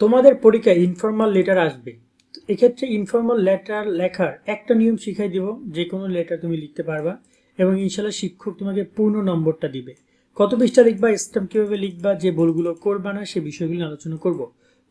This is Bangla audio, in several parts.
তোমাদের পরীক্ষায় ইনফর্মাল লেটার আসবে। এক্ষেত্রে ইনফর্মাল লেটার লেখার একটা নিয়ম শিখাই দিব যে কোনো লেটার তুমি লিখতে পারবা, এবং ইনশাল্লাহ শিক্ষক তোমাকে পূর্ণ নম্বরটা দিবে। কত পৃষ্ঠা লিখবা স্ট্যাম্প কীভাবে লিখবা, যে ভুলগুলো করবা না, সে বিষয়গুলো আলোচনা করব।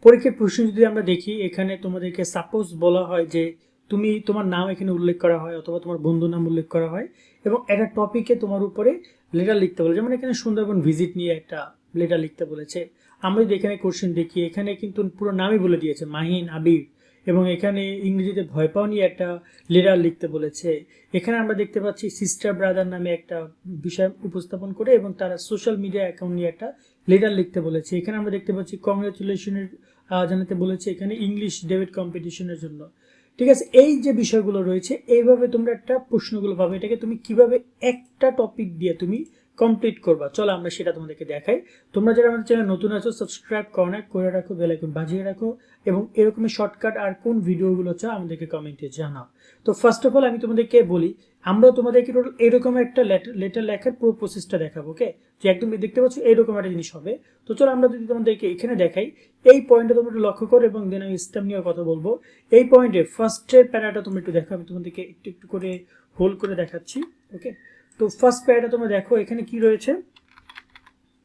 পরীক্ষার প্রশ্ন যদি আমরা দেখি, এখানে তোমাদেরকে সাপোজ বলা হয় যে তুমি তোমার নাম এখানে উল্লেখ করা হয়, অথবা তোমার বন্ধু নাম উল্লেখ করা হয়, এবং একটা টপিকে তোমার উপরে লেটার লিখতে বলে যেমন এখানে সুন্দরবন ভিজিট নিয়ে একটা লেটার লিখতে বলেছে। আমরা যদি এখানে কোশ্চেন দেখি, এখানে কিন্তু পুরো নামই বলে দিয়েছে, মাহিন, আবির, এবং এখানে ইংরেজিতে ভয় পাও নিয়ে একটা লেটার লিখতে বলেছে। এখানে আমরা দেখতে পাচ্ছি সিস্টার ব্রাদার নামে একটা বিষয় উপস্থাপন করে এবং তারা সোশ্যাল মিডিয়া অ্যাকাউন্ট নিয়ে একটা লেটার লিখতে বলেছে। এখানে আমরা দেখতে পাচ্ছি কংগ্রেচুলেশনের জানাতে বলেছে এখানে ইংলিশ ডেভিড কম্পিটিশনের জন্য। ঠিক আছে, এই যে বিষয়গুলো রয়েছে, এইভাবে তোমরা একটা প্রশ্নগুলো পাবে এটাকে তুমি কীভাবে একটা টপিক দিয়ে তুমি কমপ্লিট করবা। চলো আমরা সেটা তোমাদেরকে দেখাই। তোমরা যারা আমাদের চ্যানেল নতুন আছো সাবস্ক্রাইব করো না, করে রাখো বেল আইকন বাজিয়ে রাখো এবং এরকমের শর্টকাট আর কোন ভিডিওগুলো চাও আমাদেরকে কমেন্টে জানাও। তো ফার্স্ট অফ অল আমি তোমাদেরকে বলি আমরা তোমাদেরকে টোটাল এরকম একটা লেটার লেখার পুরো প্রসেসটা দেখাবো ওকে যে একদম দেখতে পাচ্ছ এরকম একটা জিনিস হবে। তো চলো আমরা যদি তোমাদেরকে এখানে দেখাই, এই পয়েন্টটা তোমরা একটু লক্ষ্য করো এবং দেন আমি স্টেপ নিয়ে কথা বলব। এই পয়েন্টে ফার্স্টের প্যারাটা তোমরা একটু দেখো, আমি তোমাদেরকে একটু একটু করে হোল্ড করে দেখাচ্ছি ওকে তো ফার্স্ট প্যারাটা তোমরা দেখো, এখানে কি রয়েছে?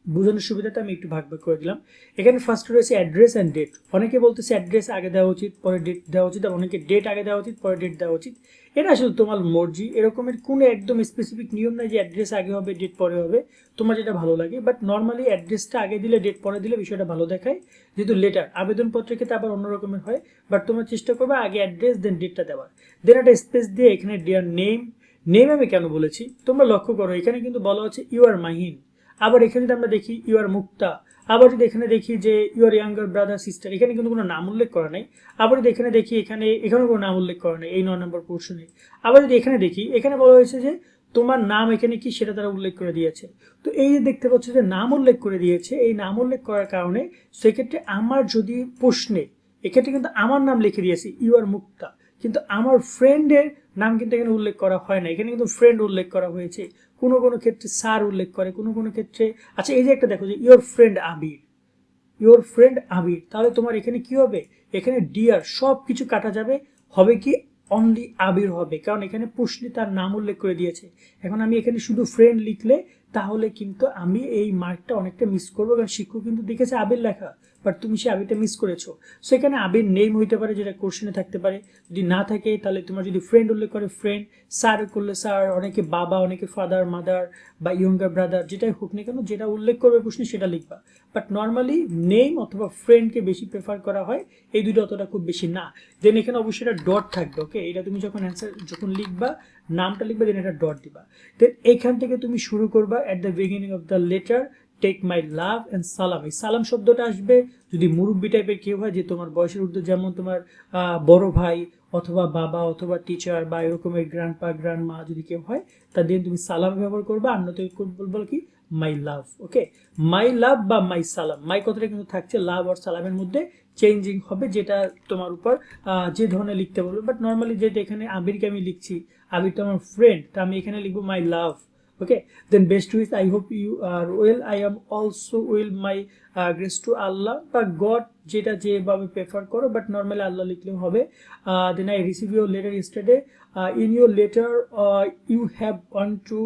বোঝানোর সুবিধাটা আমি একটু ভাগ ভাগ করে দিলাম। এখানে ফার্স্ট রয়েছে অ্যাড্রেস অ্যান্ড ডেট অনেকে বলতেছে অ্যাড্রেস আগে দেওয়া উচিত, পরে ডেট দেওয়া উচিত অনেকে ডেট আগে দেওয়া উচিত, পরে ডেট দেওয়া উচিত। এটা আসলে তোমার মর্জি। এরকমের কোনো একদম স্পেসিফিক নিয়ম নাই যে অ্যাড্রেস আগে হবে ডেট পরে হবে। তোমার যেটা ভালো লাগে। বাট নর্মালি অ্যাড্রেসটা আগে দিলে ডেট পরে দিলে বিষয়টা ভালো দেখায়। যেহেতু লেটার আবেদনপত্রের ক্ষেত্রে আবার অন্য রকমের হয়। বাট তোমরা চেষ্টা করবে আগে অ্যাড্রেস দেন ডেটটা দেওয়ার। দেন একটা স্পেস দিয়ে এখানে ডিয়ার নেম নেম আমি কেন বলেছি? তোমরা লক্ষ্য করো, এখানে কিন্তু বলা হচ্ছে ইউ আর মাহিন আবার এখানে যদি আমরা দেখি ইউ আর মুক্তা আবার যদি এখানে দেখি যে you are younger brother sister এখানে কিন্তু কোনো নাম উল্লেখ করা নেই। আবার যদি এখানে দেখি, এখানে, এখানেও কোনো নাম উল্লেখ করা নেই, এই ন নম্বর পোর্শনে আবার যদি এখানে দেখি, এখানে বলা হয়েছে যে, তোমার নাম এখানে কি সেটা তারা উল্লেখ করে দিয়েছে? তো এই যে দেখতে পাচ্ছ যে, নাম উল্লেখ করে দিয়েছে, এই নাম উল্লেখ করার কারণে সেক্ষেত্রে আমার যদি প্রশ্নে, এক্ষেত্রে কিন্তু আমার নাম লিখে দিয়েছি ইউ আর মুক্তা কিন্তু আমার ফ্রেন্ডের নাম কিন্তু এখানে উল্লেখ করা হয় না। এখানে কিন্তু ফ্রেন্ড উল্লেখ করা হয়েছে। কোনো কোনো ক্ষেত্রে স্যার উল্লেখ করে, কোনো কোনো ক্ষেত্রে আচ্ছা এই যে একটা দেখো যে your friend Abir. Your friend Abir, তাহলে তোমার এখানে কি হবে? এখানে ডিয়ার সব কিছু কাটা যাবে। হবে কি? অনলি আবির হবে। কারণ এখানে পুষলি তার নাম উল্লেখ করে দিয়েছে। এখন আমি এখানে শুধু ফ্রেন্ড লিখলে তাহলে কিন্তু আমি এই মার্কটা অনেকটা মিস করব কারণ শিক্ষক কিন্তু দেখেছে আবির লেখা বাট তুমি সে আবিরটা মিস করেছ। সেখানে আবির নেম হইতে পারে, যেটা কোশ্চেনে থাকতে পারে। যদি না থাকে, তাহলে তোমার যদি ফ্রেন্ড উল্লেখ করে ফ্রেন্ড স্যার করলে স্যার অনেকে বাবা, অনেকে ফাদার মাদার বা ইয়ঙ্গার ব্রাদার যেটাই হোক না কেন, যেটা উল্লেখ করবে প্রশ্নে সেটা লিখবা। বাট নর্মালি নেম অথবা ফ্রেন্ডকে বেশি প্রেফার করা হয়, এই দুটো অতটা খুব বেশি না। দেন এখানে অবশ্যই এটা ডট থাকবে ওকে এটা তুমি যখন অ্যান্সার যখন লিখবা, নামটা লিখবা দেন এটা ডট দিবা। দেন এখান থেকে তুমি শুরু করবা at the beginning of the letter take my love and সালাম এই সালাম শব্দটা আসবে, যদি মুরব্বী টাইপের কেউ হয়, যে তোমার বয়সের ঊর্ধ্ব, যেমন তোমার বড় ভাই অথবা বাবা অথবা টিচার বা এরকমের গ্র্যান্ড পা গ্র্যান্ড মা যদি কেউ হয়, তা দিন তুমি সালাম ব্যবহার করবা। আর নয়তো বলব কি? মাই লাভ ওকে মাই লাভ বা মাই সালাম মাই কথাটা কিন্তু থাকছে লাভ আর সালামের মধ্যে চেঞ্জিং হবে, যেটা তোমার উপর যে ধরনের লিখতে বলবে। বাট নর্মালি যেটা এখানে আবিরকে আমি লিখছি আবির তো আমার ফ্রেন্ড তা আমি এখানে লিখব my love okay then best wish I hope you are well I am also well my grace to allah বা গড যেটা যেভাবে প্রেফার করো বাট নর্মালি আল্লাহ লিখলেও হবে। Then I receive your letter yesterday in your letter you have want to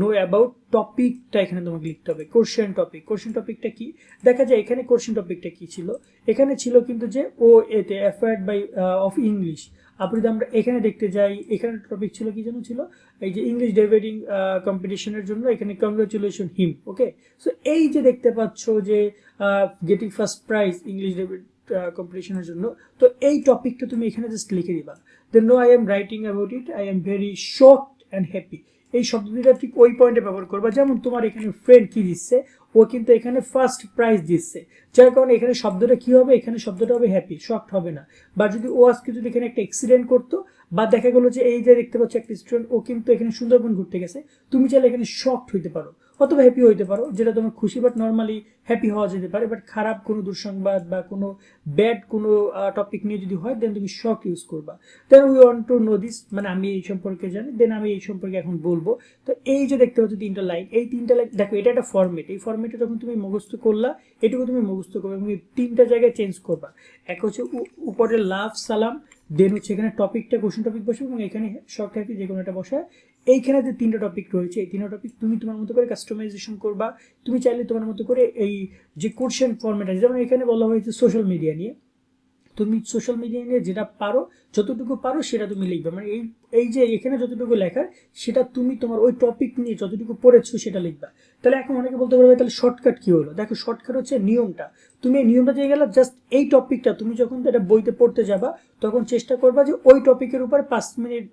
know about টপিকটা এখানে তোমাকে লিখতে হবে কোশ্চেন টপিক কোশ্চেন টপিকটা কি? দেখা যায় এখানে কোশ্চেন টপিকটা কি ছিল? এখানে ছিল কিন্তু যে ও এতে অ্যাফায়ার্ড বাই অফ ইংলিশ আপনি যদি আমরা এখানে দেখতে যাই, এখানে টপিক ছিল কি যেন ছিল? এই যে ইংলিশ ডেভিডিং কম্পিটিশনের জন্য এখানে কংগ্রেচুলেশন হিম ওকে সো এই যে দেখতে পাচ্ছ যে গেটিং ফার্স্ট প্রাইজ ইংলিশ ডেভিড কম্পিটিশনের জন্য, তো এই টপিকটা তুমি এখানে জাস্ট লিখে দিবা। Then no I am writing about it I am very shocked and happy এই শব্দ দুটা ঠিক ওই পয়েন্টে ব্যবহার করবা। যেমন তোমার এখানে ফ্রেন্ড কি দিচ্ছে, ও কিন্তু এখানে ফার্স্ট প্রাইজ দিচ্ছে। যার কারণে এখানে শব্দটা কি হবে? এখানে শব্দটা হবে হ্যাপি শক্ট হবে না। বা যদি ও আজকে যদি এখানে একটা অ্যাক্সিডেন্ট করতো, বা দেখা গেলো যে এই যে দেখতে পাচ্ছ একটা স্টুডেন্ট ও কিন্তু এখানে সুন্দরবন ঘুরতে গেছে, তুমি চাইলে এখানে শক্ট হইতে পারো। অথবা হ্যাপি হইতে পারো? যেটা তোমার খুশি বাট নর্মালি হ্যাপি হওয়া যেতে পারে বাট খারাপ কোনো দুঃসংবাদ বা কোনো ব্যাড কোনো টপিক নিয়ে যদি হয় দেন তুমি শক ইউজ করবা। Then we want to know this মানে আমি এই সম্পর্কে জানি দেন আমি এই সম্পর্কে এখন বলব। তো এই যে দেখতে পাচ্ছ তিনটা লাইন এই তিনটা লাইন দেখো, এটা একটা ফর্মেট এই ফর্মেটে যখন তুমি মুখস্থ করলা, এটুকু তুমি মুখস্থ করবে এবং তিনটা জায়গায় চেঞ্জ করবা। এক হচ্ছে উপরে লাভ সালাম দেন হচ্ছে এখানে টপিকটা কোশ্চেন টপিক বসবে এবং এখানে শর্ট হ্যাপি যে কোনো একটা বসায়। এইখানে যে তিনটা টপিক রয়েছে, এই তিনটা টপিক তুমি তোমার মতো করে কাস্টমাইজেশন করবা। তুমি চাইলে তোমার মতো করে এই যে কোশ্চেন ফর্মেট আছে, যেমন এখানে বলা হয়েছে সোশ্যাল মিডিয়া নিয়ে। তুমি সোশ্যাল মিডিয়া নিয়ে যেটা পারো, যতটুকু পারো সেটা তুমি লিখবে। মানে এই এই যে এখানে যতটুকু লেখার, সেটা তুমি তোমার ওই টপিক নিয়ে যতটুকু পড়েছো সেটা লিখবা। তাহলে এখন অনেকে বলতে পারবে, তাহলে শর্টকাট কী হলো? দেখো শর্টকাট হচ্ছে নিয়মটা। তুমি এই নিয়মটা দিয়ে গেলে জাস্ট এই টপিকটা তুমি যখন এটা বইতে পড়তে যাবা, তখন চেষ্টা করবা যে ওই টপিকের উপর পাঁচ মিনিট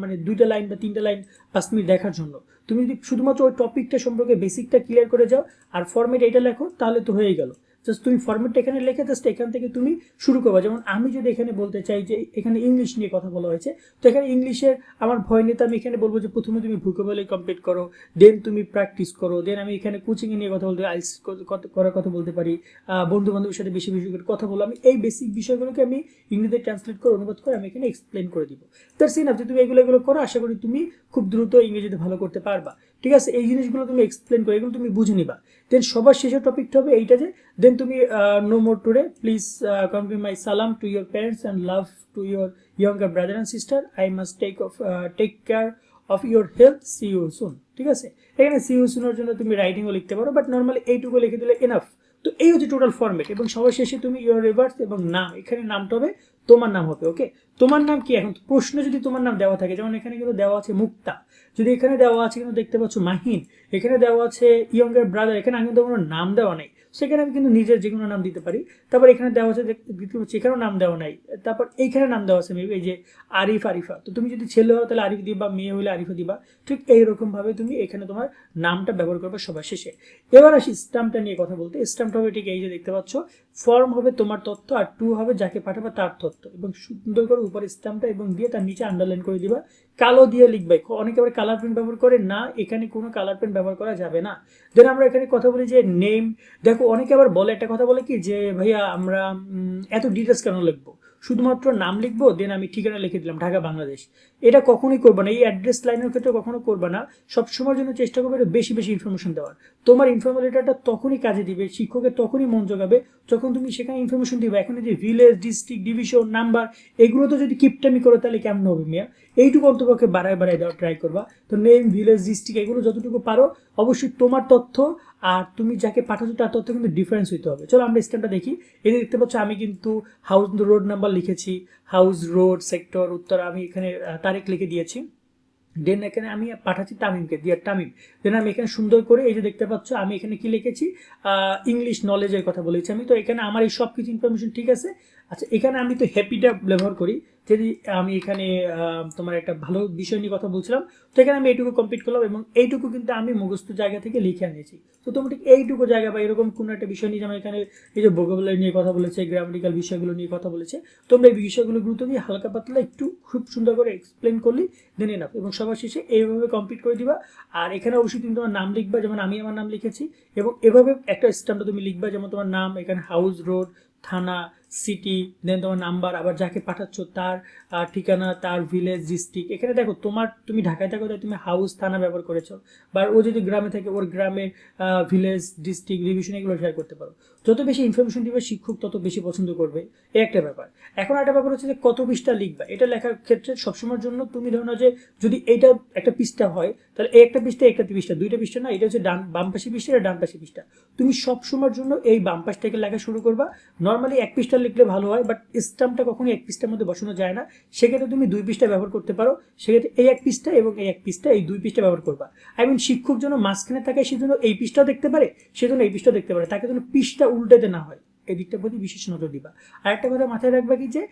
মানে দুইটা লাইন বা তিনটা লাইন পাঁচ মিনিট দেখার জন্য। তুমি যদি শুধুমাত্র ওই টপিকটা সম্পর্কে বেসিকটা ক্লিয়ার করে যাও, আর ফর্মেট এটা লেখো, তাহলে তো হয়ে গেল। জাস্ট তুমি ফর্মেটটা এখানে লিখে জাস্ট এখান থেকে তুমি শুরু করবা। যেমন আমি যদি এখানে বলতে চাই যে এখানে ইংলিশ নিয়ে কথা বলা হয়েছে, তো এখানে ইংলিশের আমার ভয় নিয়ে তো আমি এখানে বলব যে প্রথমে তুমি ভুকেবলে কমপ্লিট করো দেন তুমি প্র্যাকটিস করো দেন আমি এখানে কোচিং নিয়ে কথা বলতে আইস করার কথা বলতে পারি বন্ধু বান্ধবের সাথে বেশি বেশি করে কথা বলো। আমি এই বেসিক বিষয়গুলোকে আমি ইংরেজিতে ট্রান্সলেট করে অনুবাদ করে আমি এখানে এক্সপ্লেন করে দিব। তার সিন যে তুমি এগুলো এগুলো করো, আশা করি তুমি খুব দ্রুত ইংরেজিতে ভালো করতে পারবা। ঠিক আছে, এই জিনিসগুলো তুমি এক্সপ্লেন করে, এগুলো তুমি বুঝে নিবা। দেন সবার শেষের টপিকটা হবে এইটা যে দেন তুমি no more today please convey my সালাম to your parents and love to your younger brother and sister I must take of take care of your health see you soon ঠিক আছে? এখানে সি ইউ সুনের জন্য তুমি রাইটিংও লিখতে পারো বাট নর্মালি এইটুকু লিখে দিলে এনাফ তো এই হচ্ছে টোটাল ফর্মেট এবং সবার শেষে তুমি ইয়োর রিভার্স এবং নাম এখানে নামটা হবে তোমার নাম হবে ওকে তোমার নাম কি এখন? প্রশ্ন যদি তোমার নাম দেওয়া থাকে, যেমন এখানে কিন্তু দেওয়া আছে মুক্তা। যদি এখানে দেওয়া আছে কিন্তু দেখতে পাচ্ছ মাহিন, এখানে দেওয়া আছে ইয়ঙ্গার ব্রাদার এখানে আমি কিন্তু কোনো নাম দেওয়া নেই। সেখানে আমি কিন্তু নিজের যে কোনো নাম দিতে পারি। তারপর এখানে দেওয়া আছে দেখ- দেখতে পাচ্ছি, এখানেও নাম দেওয়া নাই। তারপর এইখানে নাম দেওয়া আছে মেবি এই যে আরিফ, আরিফা। তো তুমি যদি ছেলে হও, তাহলে আরিফ দিবা, মেয়ে হলে আরিফা দিবা। ঠিক এইরকম ভাবে তুমি এখানে তোমার নামটা ব্যবহার করবে সবার শেষে। এবার আসি স্টাম্পটা নিয়ে কথা বলতে। স্টাম্পটা হবে ঠিক এই যে দেখতে পাচ্ছ ফর্ম হবে তোমার তথ্য আর টু হবে যাকে পাঠাবে তার তথ্য এবং সুন্দর করে উপরে স্ট্যাম্পটা এবং দিয়ে তার নিচে আন্ডারলাইন করে দিবা। কালো দিয়ে লিখবে। অনেকে আবার কালার পেন ব্যবহার করে, না, এখানে কোনো কালার পেন ব্যবহার করা যাবে না। দেন আমরা এখানে কথা বলি যে নেম দেখো অনেকে আবার বলে, একটা কথা বলে কি যে, ভাইয়া, আমরা এত ডিটেলস কেন লিখব? শুধুমাত্র নাম লিখব দেন আমি ঠিকানা লিখে দিলাম, ঢাকা, বাংলাদেশ। এটা কখনোই করবে না, এই অ্যাড্রেস লাইনের ক্ষেত্রে কখনো করবে না। সবসময়ের জন্য চেষ্টা করবে বেশি বেশি ইনফরমেশন দেওয়ার। তোমার ইনফরমেশন লেটারটা তখনই কাজে দিবে, শিক্ষকের তখনই মন জোগাবে, যখন তুমি সেখানে ইনফরমেশন দিবে। এখন যে ভিলেজ ডিস্ট্রিক্ট ডিভিশন নাম্বার এগুলো তো যদি কিপটামি করো, তাহলে কেমন হবে মিয়া? এইটুকু অন্তপক্ষে বাড়ায় বাড়ায় দেওয়ার ট্রাই করবা। তো নেম ভিলেজ ডিস্ট্রিক্ট এগুলো যতটুকু পারো, অবশ্যই তোমার তথ্য আর তুমি যাকে পাঠাচ্ছ তার তথ্য কিন্তু ডিফারেন্স হইতে হবে। চলো আমরা স্ট্যান্ডটা দেখি। যে দেখতে পাচ্ছ আমি কিন্তু হাউস রোড নাম্বার লিখেছি। হাউস রোড সেক্টর উত্তর আমি এখানে তারিখ লিখে দিয়েছি। দেন এখানে আমি পাঠাচ্ছি তামিমকে ডিয়ার তামিম। দেন আমি এখানে সুন্দর করে এই যে দেখতে পাচ্ছ, আমি এখানে কি লিখেছি? ইংলিশ নলেজের কথা বলেছি আমি। তো এখানে আমার এই সব কিছু ইনফরমেশন ঠিক আছে। আচ্ছা এখানে আমি তো হ্যাপিটা ব্যবহার করি। যদি আমি এখানে তোমার একটা ভালো বিষয় নিয়ে কথা বলছিলাম, তো এখানে আমি এইটুকু কমপ্লিট করলাম এবং এইটুকু কিন্তু আমি মুখস্থ জায়গা থেকে লিখে আনিয়েছি। তো তোমরা ঠিক এইটুকু জায়গা বা এরকম কোনো একটা বিষয় নিয়ে যেমন এখানে এই যে ভোকাবুলারি নিয়ে কথা বলেছে গ্রামাটিক্যাল বিষয়গুলো নিয়ে কথা বলেছে, তোমরা এই বিষয়গুলো গুরুত্ব দিয়ে হালকা পাতলা একটু খুব সুন্দর করে এক্সপ্লেন করলি দেন এনাফ এবং সবার শেষে এইভাবে কমপ্লিট করে দিবা। আর এখানে অবশ্যই তুমি তোমার নাম লিখবা, যেমন আমি আমার নাম লিখেছি এবং এভাবে একটা স্ট্যাম্পটা তুমি লিখবা, যেমন তোমার নাম, এখানে হাউস রোড থানা সিটি দেন তোমার নাম্বার আবার যাকে পাঠাচ্ছ তার ঠিকানা, তার ভিলেজ ডিস্ট্রিক্ট এখানে দেখো তোমার, তুমি ঢাকায় থাকো, তাই তুমি হাউস থানা ব্যবহার করেছ। বা ও যদি গ্রামে থাকে, ওর গ্রামের ভিলেজ ডিস্ট্রিক্ট ডিভিশন এগুলো শেয়ার করতে পারো। যত বেশি ইনফরমেশন দিবে শিক্ষক, তত বেশি পছন্দ করবে। এই একটা ব্যাপার। এখন একটা ব্যাপার হচ্ছে যে কত পৃষ্ঠা লিখবা? এটা লেখার ক্ষেত্রে সবসময়ের জন্য তুমি ধরো যে যদি এইটা একটা পৃষ্ঠা হয়, তাহলে এই একটা পৃষ্ঠা একটা পৃষ্ঠা। দুইটা পৃষ্ঠা না, এটা হচ্ছে ডান, বাম পাশে পৃষ্ঠা, এটা ডান পাশে পৃষ্ঠা। তুমি সবসময়ের জন্য এই বাম পাশ থেকে লেখা শুরু করবা। নর্মালি এক পৃষ্ঠা লিখলে ভালো হয় বাট স্টাম্পটা কখনোই এক পৃষ্ঠার মধ্যে বসানো যায় না। সেক্ষেত্রে তুমি দুই পৃষ্ঠা ব্যবহার করতে পারো। সেক্ষেত্রে এই এক পৃষ্ঠা এবং এই এক পৃষ্ঠা, এই দুই পৃষ্ঠা ব্যবহার করবা। আই মিন শিক্ষক যেন মাঝখানে থাকে সেজন্য এই পৃষ্ঠাও দেখতে পারে সেজন্য এই পৃষ্ঠাও দেখতে পারে। তাকে যেন পৃষ্ঠা উল্টাতে না হয়। এই দিকটার প্রতি বিশেষ নজর দিবা। আর একটা কথা মাথায় রাখবা কি যে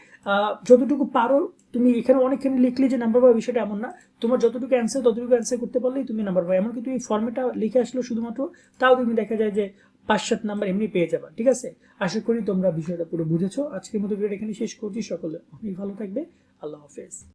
যতটুকু পারো, তুমি এখানে অনেকখানি লিখলে যে নাম্বার পাবে বিষয়টা এমন না। তোমার যতটুকু অ্যান্সার ততটুকু অ্যান্সার করতে পারলেই তুমি নাম্বার পাবে। এমনকি তুমি ফর্মেটা লিখে আসলো শুধুমাত্র, তাও তুমি দেখা যায় যে পাঁচ সাত নাম্বার এমনি পেয়ে যাবা, ঠিক আছে? আশা করি তোমরা বিষয়টা পুরো বুঝেছ। আজকের মতো ভিডিওটা এখানে শেষ করছি। সকলে অনেক ভালো থাকবে। আল্লাহ হাফেজ।